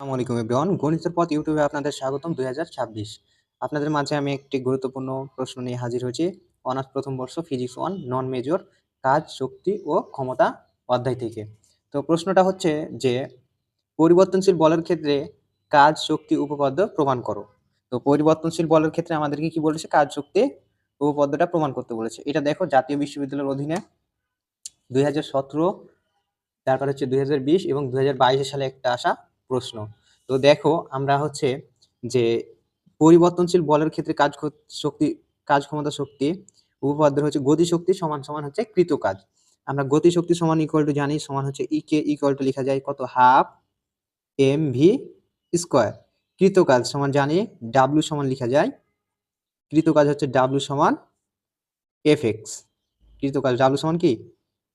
আসসালামু আলাইকুম এভরিওয়ান, গণিতের পথ ইউটিউবে আপনাদের স্বাগতম দুই হাজার ছাব্বিশ। আপনাদের মাঝে আমি একটি গুরুত্বপূর্ণ প্রশ্ন নিয়ে হাজির হয়েছি। অনার্স প্রথম বর্ষ ফিজিক্স ওয়ান, নন মেজর, কাজ, শক্তি ও ক্ষমতা অধ্যায় থেকে। তো প্রশ্নটা হচ্ছে যে, পরিবর্তনশীল বলের ক্ষেত্রে কাজ, শক্তি, উপপাদ্য প্রমাণ করো। তো পরিবর্তনশীল বলের ক্ষেত্রে আমাদেরকে কি বলেছে? কাজ, শক্তি, উপপাদ্যটা প্রমাণ করতে বলেছে। এটা দেখো জাতীয় বিশ্ববিদ্যালয়ের অধীনে দুই হাজার সতেরো, তারপর হচ্ছে দুই হাজার বিশ এবং দুই সালে একটা আসা প্রশ্ন। তো দেখো, আমরা হচ্ছে যে পরিবর্তনশীল বলের ক্ষেত্রে কাজ শক্তি, কাজ ক্ষমতা শক্তি উপপাদ্য হচ্ছে গতি শক্তি সমান সমান হচ্ছে কৃত কাজ। আমরা গতি শক্তি সমান ইকুয়াল টু জানি, সমান হচ্ছে ই কে ইকুয়াল টু লেখা যায় কত? হাফ এম ভি স্কোয়ার কৃত কাজ সমান জানি ডাব্লু সমান লেখা যায়, কৃত কাজ হচ্ছে ডাব্লু সমান এফ এক্স কৃত কাজ ডাব্লু সমান কি?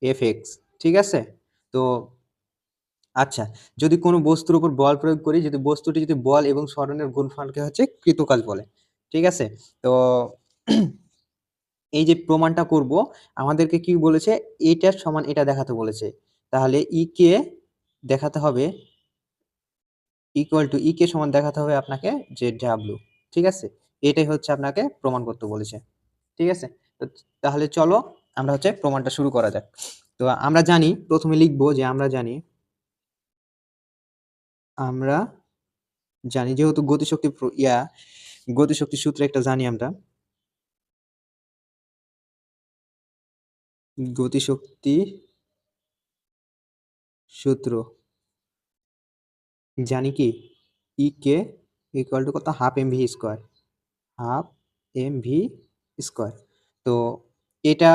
এফ এক্স ঠিক আছে? তো আচ্ছা যদি কোনো বস্তুর উপর বল প্রয়োগ করি, যদি বস্তুটি যদি বল এবং স্মরণের গুণফলকে হচ্ছে কৃতকাজ বলে, ঠিক আছে? তো এই যে প্রমাণটা করব, আমাদেরকে কি বলেছে? এটার সমান এটা দেখাতে বলেছে। তাহলে ই কে দেখাতে হবে ইকুয়াল টু ই কে সমান দেখাতে হবে আপনাকে যে ডাব্লু ঠিক আছে? এটাই হচ্ছে আপনাকে প্রমাণ করতে বলেছে, ঠিক আছে? তাহলে চলো আমরা হচ্ছে প্রমাণটা শুরু করা যাক। তো আমরা জানি, প্রথমে লিখব যে আমরা জানি আমরা জানি, যেহেতু গতিশক্তি ইয়া, গতিশক্তি সূত্র একটা জানি আমরা। গতিশক্তি সূত্র। জানি কি? ই কে ইকুয়াল টু কত? Half M V square half M V square তো এটা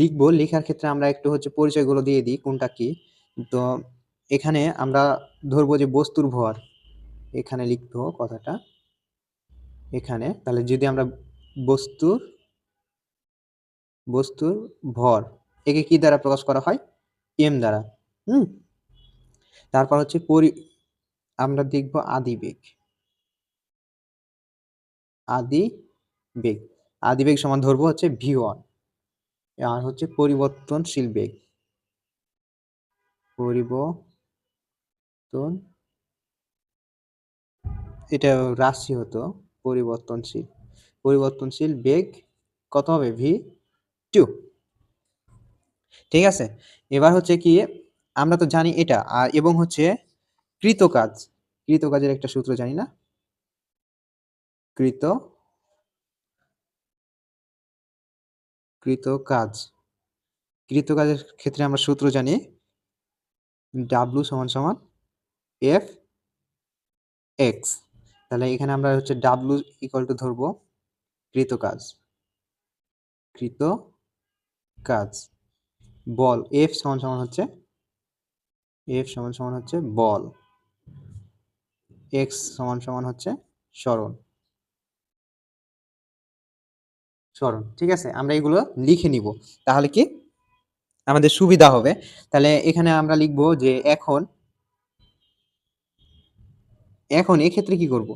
লিখব, লেখার ক্ষেত্রে আমরা একটু হচ্ছে পরিচয়গুলো দিয়ে দিই, কোনটা কি? তো এখানে আমরা ধরবো যে বস্তুর ভর। এখানে লিখব কথাটা। এখানে তাহলে যদি আমরা বস্তুর বস্তুর ভর, একে কি দ্বারা প্রকাশ করা হয়? এম দ্বারা। হুম? তারপর হচ্ছে পরি, আমরা দেখব আদি বেগ আদি বেগ আদি বেগ সমান ধরবো হচ্ছে ভি ওয়ান আর হচ্ছে পরিবর্তনশীল বেগ। পরিবর্তন এটা রাশি হতো পরিবর্তনশীল। পরিবর্তনশীল বেগ কত হবে? ভি টু ঠিক আছে? এবার হচ্ছে কি, আমরা তো জানি এটা, আর এবং হচ্ছে কৃতকাজ। কৃতকাজের একটা সূত্র জানি না? কৃত কৃতকাজ। কৃতকাজের ক্ষেত্রে আমরা সূত্র জানি ডাব্লু সমান সমান এফ এক্স তাহলে এখানে আমরা হচ্ছে ডাব্লু ইকুয়াল টু ধরবো কৃত কাজ কৃত কাজ বল এফ সমান সমান হচ্ছে এফ সমান সমান হচ্ছে বল। এক্স সমান সমান হচ্ছে স্মরণ। স্মরণ, ঠিক আছে? আমরা এগুলো লিখে নিব। তাহলে কি? আমাদের সুবিধা হবে। তাহলে এখানে আমরা লিখব যে এখন এখন এক্ষেত্রে কি করব?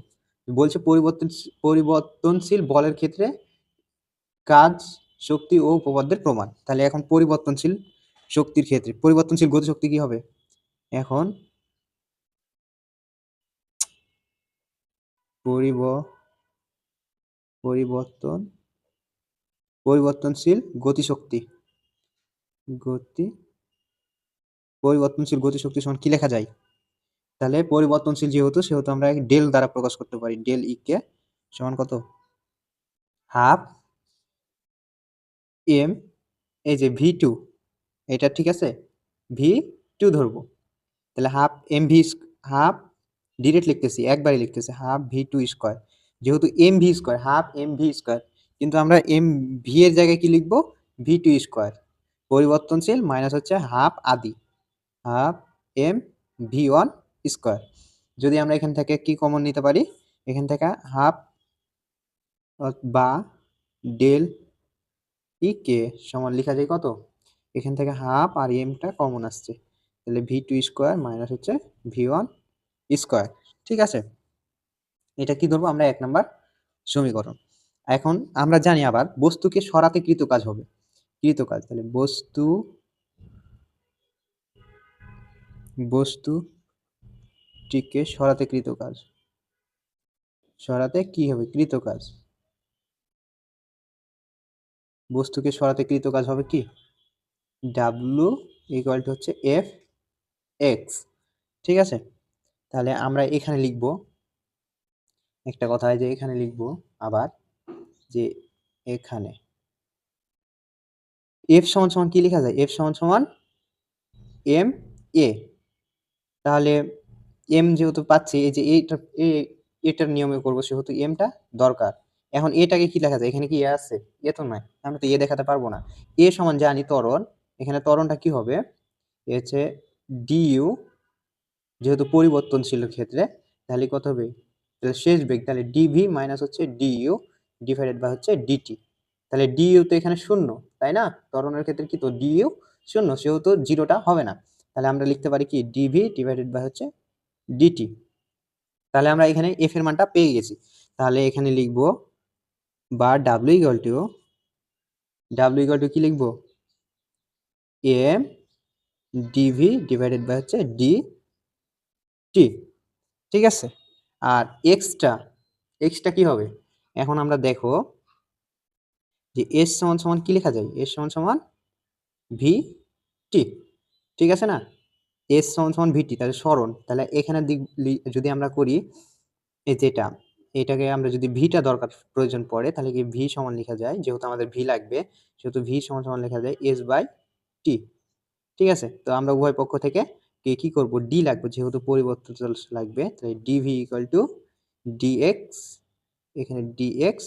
বলছে পরিবর্তন, পরিবর্তনশীল বলের ক্ষেত্রে কাজ, শক্তি ও উপপাদ্যের প্রমাণ। তাহলে এখন পরিবর্তনশীল শক্তির ক্ষেত্রে, পরিবর্তনশীল গতিশক্তি কি হবে? এখন পরিব, পরিবর্তন, পরিবর্তনশীল গতিশক্তি গতি, পরিবর্তনশীল গতিশক্তি সমান কি লেখা যায়? তাহলে পরিবর্তনশীল যেহেতু, সেহেতু আমরা ডেল দ্বারা প্রকাশ করতে পারি। ডেল ই কে সমান কত? হাফ এম এই যে ভি টু এটা ঠিক আছে? ভি টু ধরবো। তাহলে half M V half direct লিখতেছি, একবারই লিখতেছি হাফ ভি টু স্কোয়ার যেহেতু M V square half M V square কিন্তু আমরা এম ভি এর জায়গায় কি লিখব? ভি টু স্কোয়ার পরিবর্তনশীল মাইনাস হচ্ছে হাফ আদি। Half M V one square যদি আমরা এখান থেকে কি কমন নিতে পারি? এখান থেকে হাফ বা ডেল ই কে সমান লেখা যায় কত? এখান থেকে হাফ আর এমটা কমন আসছে। তাহলে ভি টু স্কোয়ার মাইনাস হচ্ছে ভি ওয়ান স্কোয়ার ঠিক আছে? এটা কি ধরবো? আমরা এক নাম্বার সমীকরণ। এখন আমরা জানি আবার বস্তুকে সরাতে কৃত কাজ হবে। কৃত কাজ, তাহলে বস্তু বস্তুটিকে সরাতে কৃত কাজ সরাতে কি হবে? কৃত কাজ বস্তুকে সরাতে কৃত কাজ হবে কি? ডাব্লু ইকুয়াল টু হচ্ছে এফ এক্স ঠিক আছে? তাহলে আমরা এখানে লিখব, একটা কথা যে এখানে লিখব আবার যে এখানে। এফ সমান সমান কি লেখা যায়? এফ সমান সমান এম এ তাহলে এম যেহেতু পাচ্ছি, এই যে এইটা এটার নিয়মে করব, সেহেতু এমটা দরকার। এখন এটাকে কি লেখা যায়? এখানে কি এ আছে? এ তো নয় আমি তো এ দেখাতে পারব না। এ সমান জানি তরণ এখানে ত্বরণটা কি হবে? এ হচ্ছে ডিইউ যেহেতু পরিবর্তনশীল ক্ষেত্রে, তাহলে কত হবে? তাহলে শেষ বেগ, তাহলে ডিভি মাইনাস হচ্ছে ডিইউ ডিভাইডেড বাই হচ্ছে ডিটি তাহলে ডিইউ তো এখানে শূন্য, তাই না? তরণের ক্ষেত্রে কি? তো ডিইউ শূন্য, সেহেতু জিরোটা হবে না। তাহলে আমরা লিখতে পারি কি? ডিভি ডিভাইডেড বাই হচ্ছে ডিটি তাহলে আমরা এখানে এফ এর মানটা পেয়ে গেছি। তাহলে এখানে লিখব বা W equal to W equal to কি লিখব? M d v divided by হচ্ছে ডি টি ঠিক আছে? আর এক্সটা এক্সটা কি হবে? এখন আমরা দেখো যে এস সমান সমান কি লেখা যায়? এস সমান সমান ভি টি ঠিক আছে না? এস সমান সমান ভিটি তাহলে স্মরণ। তাহলে এখানে দিক যদি আমরা করি, এই যেটা এটাকে আমরা যদি ভিটা দরকার, প্রয়োজন পড়ে, তাহলে কি ভি সমান লেখা যায়? যেহেতু আমাদের ভি লাগবে, সেহেতু ভি সমান সমান লেখা যায় এস বাই টি ঠিক আছে? তো আমরা উভয় পক্ষ থেকে কে, কি করব? ডি লাগবে, যেহেতু পরিবর্তন লাগবে, তাহলে d v equal to d x এখানে ডিএক্স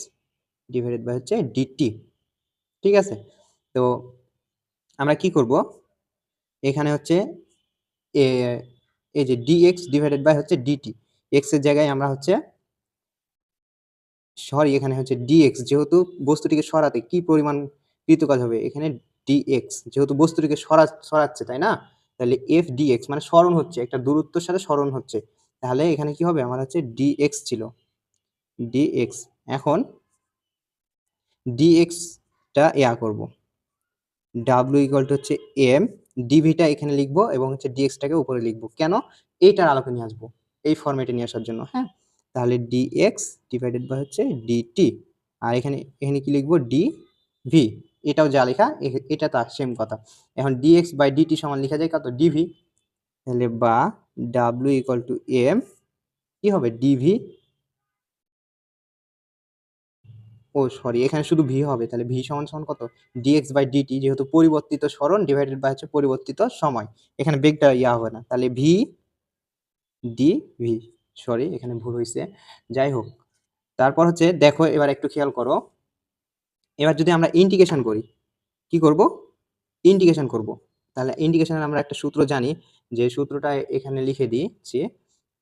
ডিভাইডেড বাই হচ্ছে ডিটি ঠিক আছে? তো আমরা কি করব? এখানে হচ্ছে এই যে ডিএক্স ডিভাইডেড বাই হচ্ছে ডিটি এক্সের জায়গায় আমরা হচ্ছে, সরি, এখানে হচ্ছে ডিএক্স যেহেতু বস্তুটিকে সরাতে কি পরিমাণ কৃতকাজ হবে? এখানে ডিএক্স যেহেতু বস্তুটিকে সরা, সরাচ্ছে, তাই না? তাহলে এফ ডিএক্স মানে স্মরণ হচ্ছে, একটা দূরত্বের সাথে স্মরণ হচ্ছে। তাহলে এখানে কি হবে? আমার হচ্ছে ডিএক্স ছিল। ডিএক্স এখন ডিএক্সটা ইয়া করব। ডাব্লিউ ইকুয়াল টু হচ্ছে এম ডিভিটা এখানে লিখব এবং হচ্ছে ডিএক্সটাকে উপরে লিখব। কেন? এইটার আলোকে নিয়ে আসব, এই ফরম্যাটে নিয়ে আসার জন্য হ্যাঁ? তাহলে ডিএক্স ডিভাইডেড বাই হচ্ছে ডিটি আর এখানে এখানে কি লিখব? ডি ভি এটাও যা লেখা এটা তার সেম কথা। এখন ডিএক্স বাই ডিটি সমান লেখা যায় কত? ডিভি তাহলে বা ডাব্লিউ ইকুয়াল টু এম কি হবে? ডিভি ও সরি এখানে শুধু ভি হবে, তাহলে ভি সমান সমান কত? ডিএক্স বাই ডিটি যেহেতু পরিবর্তিত স্মরণ ডিভাইডেড বাই হচ্ছে পরিবর্তিত সময়। এখানে বেগটা ইয়া হবে না, তাহলে ভি ডি ভি সরি এখানে ভুল হয়েছে যাই হোক, তারপর হচ্ছে দেখো, এবার একটু খেয়াল করো। এবার যদি আমরা ইন্টিগ্রেশন করি, কি করব? ইন্টিগ্রেশন করব। তাহলে ইন্টিগ্রেশনের আমরা একটা সূত্র জানি, যে সূত্রটা এখানে লিখে দিচ্ছি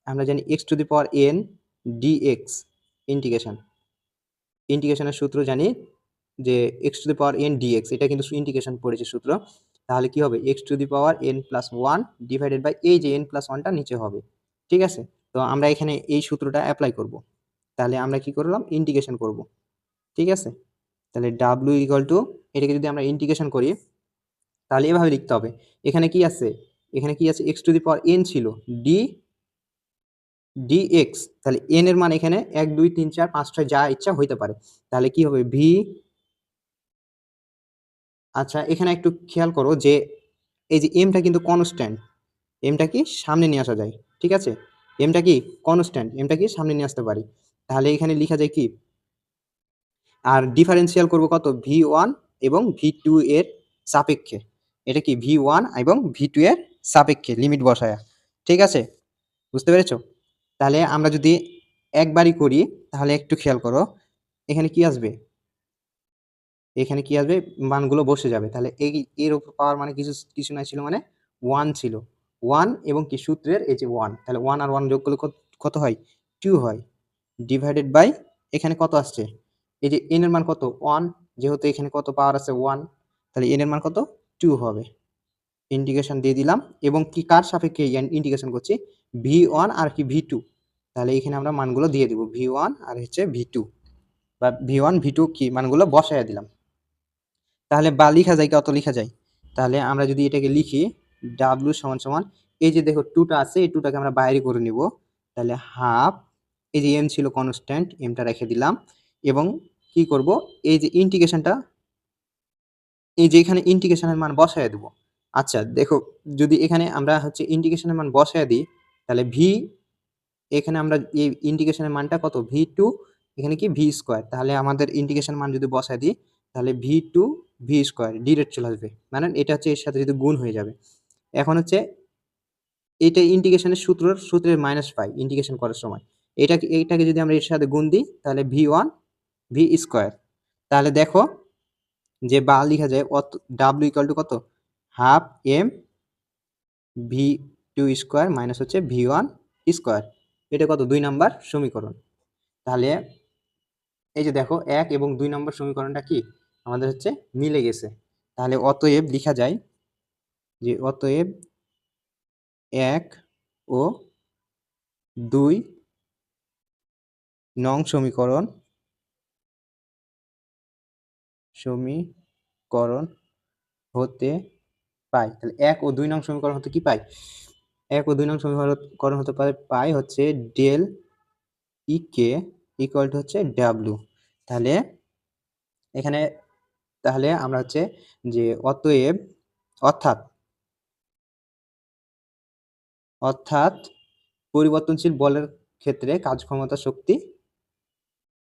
আমরা জানি X to the power N D X integration ইন্টিগ্রেশনের সূত্র জানি যে X to the power N d x এটা কিন্তু ইন্টিগ্রেশন পড়েছে সূত্র। তাহলে কি হবে? X to the power N plus one divided by এই যে এন প্লাস ওয়ানটা নিচে হবে। ঠিক আছে? তো আমরা এখানে এই সূত্রটা অ্যাপ্লাই করব। তাহলে আমরা কি করলাম? ইন্টিগ্রেশন করব। ঠিক আছে? তাহলে ডাব্লিউ ইকুয়াল টু এটাকে যদি আমরা ইন্টিগ্রেশন করি, তাহলে এভাবে লিখতে হবে। এখানে কি আছে? এখানে কি আছে? X to the power N ছিল। ডি ডি এক্স তাহলে এন এর মান এখানে এক, দুই, তিন, চার, পাঁচ, ছয়, যা ইচ্ছা হইতে পারে। তাহলে কি হবে? ভি আচ্ছা এখানে একটু খেয়াল করো যে এই যে এমটা কিন্তু কনস্ট্যান্ট এমটা কি সামনে নিয়ে আসা যায়, ঠিক আছে? এমটা কি কনস্ট্যান্ট এমটা কি সামনে নিয়ে আসতে পারি। তাহলে এখানে লেখা যায় কি? আর ডিফারেন্সিয়াল করব কত? ভি ওয়ান এবং ভি টু এর সাপেক্ষে। এটা কি? ভি ওয়ান এবং ভি টু এর সাপেক্ষে লিমিট বসায়া। ঠিক আছে? বুঝতে পেরেছ? তাহলে আমরা যদি একবারই করি, তাহলে একটু খেয়াল করো, এখানে কি আসবে? এখানে কি আসবে? মানগুলো বসে যাবে। তাহলে এই, এর উপর পাওয়ার মানে কিছু কিছু না ছিল মানে ওয়ান ছিল। ওয়ান এবং কি সূত্রের, এই যে ওয়ান তাহলে ওয়ান আর ওয়ান যোগ করলে কত হয়? টু হয়। ডিভাইডেড বাই এখানে কত আসছে? এই যে এন এর মান কত? ওয়ান যেহেতু এখানে কত পাওয়ার আছে? ওয়ান তাহলে এন এর মান কত? টু হবে। ইন্টিগ্রেশন দিয়ে দিলাম এবং কি, কার সাপেক্ষে ইন্টিগ্রেশন করছি? ভি ওয়ান আর কি ভি টু তাহলে এখানে আমরা মানগুলো দিয়ে দিব ভি ওয়ান আর হচ্ছে ভি টু বা ভি ওয়ান ভি টু কি মানগুলো বসাইয়া দিলাম। তাহলে বা লিখা যায় কত লিখা যায়? তাহলে আমরা যদি এটাকে লিখি ডাব্লু সমান সমান, এই যে দেখো টুটা আছে, এই টুটাকে আমরা বাইরে করে নিব। তাহলে হাফ এই যে এম ছিল কনস্ট্যান্ট এমটা রেখে দিলাম এবং কি করব? এই যে ইন্টিগ্রেশনটা এই যে এখানে ইন্টিগ্রেশনের মান বসায় দেব। আচ্ছা দেখো যদি এখানে আমরা হচ্ছে ইন্টিগ্রেশনের মান বসায় দিই, তাহলে ভি এখানে আমরা এই ইন্ডিকেশনের মানটা কত? ভি টু এখানে কি? ভি স্কোয়ার তাহলে আমাদের ইন্টিগ্রেশন মান যদি বসায় দিই, তাহলে V two V square direct চলে আসবে। মানে এটা হচ্ছে এর সাথে যদি গুণ হয়ে যাবে। এখন হচ্ছে এটা ইন্ডিকেশনের সূত্র সূত্রের মাইনাস পাই ইন্ডিকেশন করার সময়। এটাকে এইটাকে যদি আমরা এর সাথে গুণ দিই, তাহলে ভি ওয়ান ভি স্কোয়ার তাহলে দেখো যে বা লেখা যায় অত ডাব্লিউ ইকাল টু কত? Half M V two square minus হচ্ছে ভি ওয়ান স্কোয়ার এটা কত? দুই নাম্বার সমীকরণ। তাহলে এই যে দেখো, এক এবং দুই নম্বর সমীকরণটা কি? আমাদের হচ্ছে মিলে গেছে। তাহলে অতএব লিখা যায় যে অতএব এক ও দুই নং সমীকরণ সমীকরণ হতে পাই তাহলে এক ও দুই নং সমীকরণ হতে কি পাই এক ও দুই নং সমীকরণ হতে পারে পাই হচ্ছে del E K equal to হচ্ছে ডাব্লু তাহলে এখানে তাহলে আমরা হচ্ছে যে অতএব অর্থাৎ অর্থাৎ পরিবর্তনশীল বলের ক্ষেত্রে কাজ ক্ষমতা শক্তি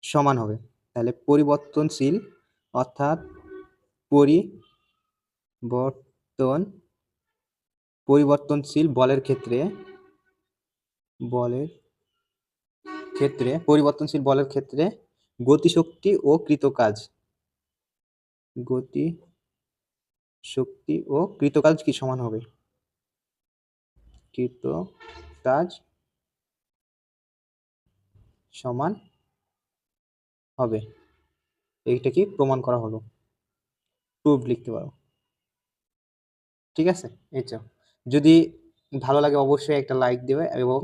সমান হবে। তাহলে পরিবর্তনশীল অর্থাৎ পরিবর্তন পরিবর্তনশীল বলের ক্ষেত্রে বলের ক্ষেত্রে, পরিবর্তনশীল বলের ক্ষেত্রে গতিশক্তি ও কৃতকাজ। গতি শক্তি ও কৃতকাজ কি সমান হবে? কৃত কাজ সমান হবে। এইটা কি প্রমাণ করা হলো? প্রুফ লিখতে পারো। ঠিক আছে? এই তো। যদি ভালো লাগে অবশ্যই একটা লাইক দেবে এবং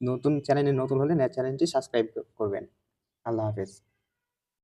নতুন চ্যানেলে নতুন হলে চ্যানেলটি সাবস্ক্রাইব করবেন। আল্লাহ হাফেজ।